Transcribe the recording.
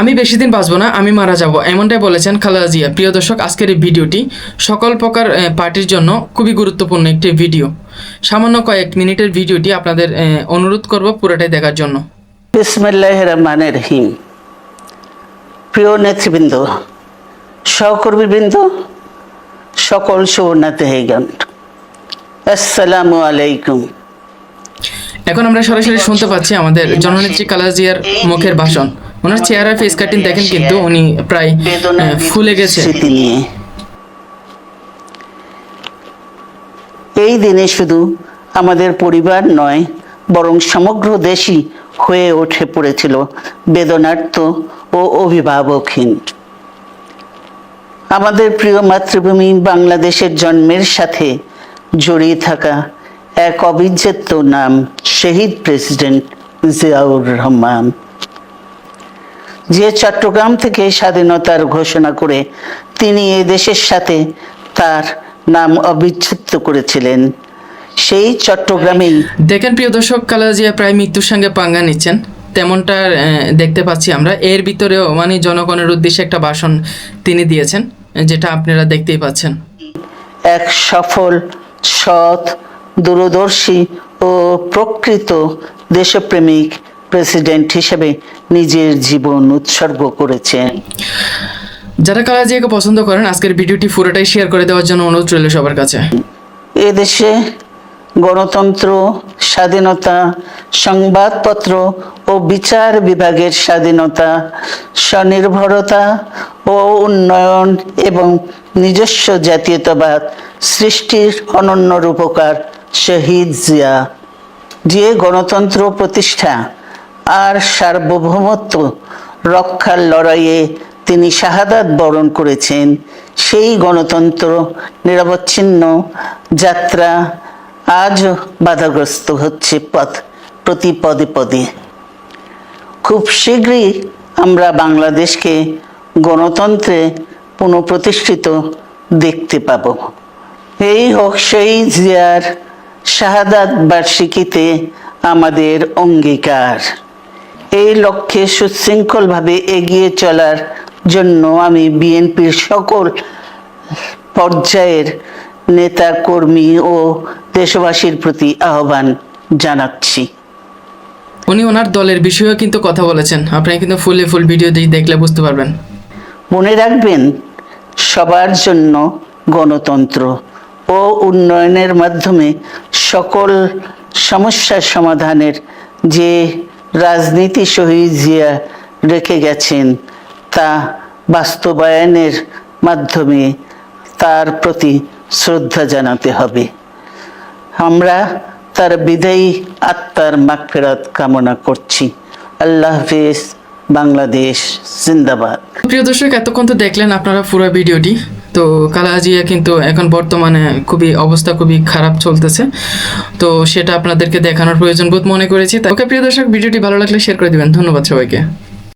আমি বেশি দিন বাঁচবো না আমি মারা যাব এমনটাই বলেছেন খালেদা জিয়া। প্রিয় দর্শক আজকের এই ভিডিওটি সকল প্রকার পার্টির জন্য খুবই গুরুত্বপূর্ণ একটি ভিডিও। সামান্য কয়েক মিনিটের ভিডিওটি আপনাদের অনুরোধ করব পুরোটাই দেখার জন্য। বিসমিল্লাহ রহমানের রহিম। প্রিয় নেতৃবৃন্দ সহকর্মীবৃন্দ সকল সুবর্ণাতেহিগণ আসসালামু আলাইকুম। এখন আমরা সরাসরি শুনতে পাচ্ছি আমাদের জননেত্রী খালেদা জিয়ার মুখের ভাষণ। ওনার চেহারা ফেস কাটিং দেখেন কিন্তু উনি প্রায় ফুলে গেছে। নিয়ে। এই দিনে শুধু আমাদের পরিবার নয় বরং সমগ্র দেশই হয়ে উঠে পড়েছিল বেদনার্থ ও অভিভাবকহীন। আমাদের প্রিয় মাতৃভূমি বাংলাদেশের জন্মের সাথে জড়িয়ে থাকা এক অবিচ্ছেদ্য নাম শহীদ প্রেসিডেন্ট জিয়াউর রহমান। যে চট্টগ্রাম থেকে স্বাধীনতার ঘোষণা করে তিনি এ দেশের সাথে তার নাম অবিচ্ছেদ্য করেছিলেন। সেই চট্টগ্রামেই দেখেন প্রিয় দর্শক কালাজিয়া প্রায় মৃত্যুর সঙ্গে পাঙ্গা নিচ্ছেন। তেমনটা দেখতে পাচ্ছি আমরা। এর ভিতরেও মানে জনগণের উদ্দেশ্যে একটা ভাষণ তিনি দিয়েছেন যেটা আপনারা দেখতেই পাচ্ছেন। এক সফল সৎ দূরদর্শী ও প্রকৃত দেশপ্রেমিক প্রেসিডেন্ট হিসেবে নিজের জীবন উৎসর্গ করেছেন। যারা খালেদা জিয়াকে পছন্দ করেন আজকের ভিডিওটি পুরোটাই শেয়ার করে দেওয়ার জন্য অনুরোধ রইল সবার কাছে। এদেশে গণতন্ত্র স্বাধীনতা সংবাদপত্র ও বিচার বিভাগের স্বাধীনতা স্বনির্ভরতা ও উন্নয়ন এবং নিজস্ব জাতীয়তাবাদ সৃষ্টির অনন্য রূপকার শহীদ জিয়া। যে গণতন্ত্র প্রতিষ্ঠা আর সার্বভৌমত্ব রক্ষার লড়াইয়ে তিনি শাহাদাত বরণ করেছেন। সেই গণতন্ত্র নিরবচ্ছিন্ন যাত্রা আজও বাধাগ্রস্ত হচ্ছে পথ, প্রতি পদে পদে। খুব শীঘ্রই আমরা বাংলাদেশকে গণতন্ত্রে পুনঃপ্রতিষ্ঠিত দেখতে পাব। এই হোক সেই জিয়ার শাহাদাত বার্ষিকীতে আমাদের অঙ্গীকার। এই লক্ষ্যে সুশৃঙ্খলভাবে এগিয়ে চলার জন্য আমি বিএনপির সকল পর্যায়ের নেতা কর্মী ও দেশবাসীর প্রতি আহ্বান জানাচ্ছি। উনি ওনার দলের বিষয়েও কিন্তু কথা বলেছেন। আপনারা কিন্তু ফুলে ফুল ভিডিও দিয়ে দেখলে বুঝতে পারবেন। মনে রাখবেন সবার জন্য গণতন্ত্র ও উন্নয়নের মাধ্যমে সকল সমস্যার সমাধানের যে রাজনীতি শহীদ জিয়া রেখে গেছেন। তা বাস্তবায়নের মাধ্যমে তার প্রতি শ্রদ্ধা জানাতে হবে। আমরা তার বিদায়ী আত্মার মাগফেরত কামনা করছি। আল্লাহ হাফিজ, বাংলাদেশ, জিন্দাবাদ। প্রিয় দর্শক, এতক্ষণ তো দেখলেন আপনারা পুরো ভিডিওটি। তো কালাজিয়া কিন্তু এখন বর্তমানে খুবই অবস্থা খুবই খারাপ চলতেছে। তো সেটা আপনাদেরকে দেখানোর প্রয়োজন বোধ মনে করেছি। ওকে প্রিয় দর্শক, ভিডিওটি ভালো লাগলে শেয়ার করে দিবেন। ধন্যবাদ সবাইকে।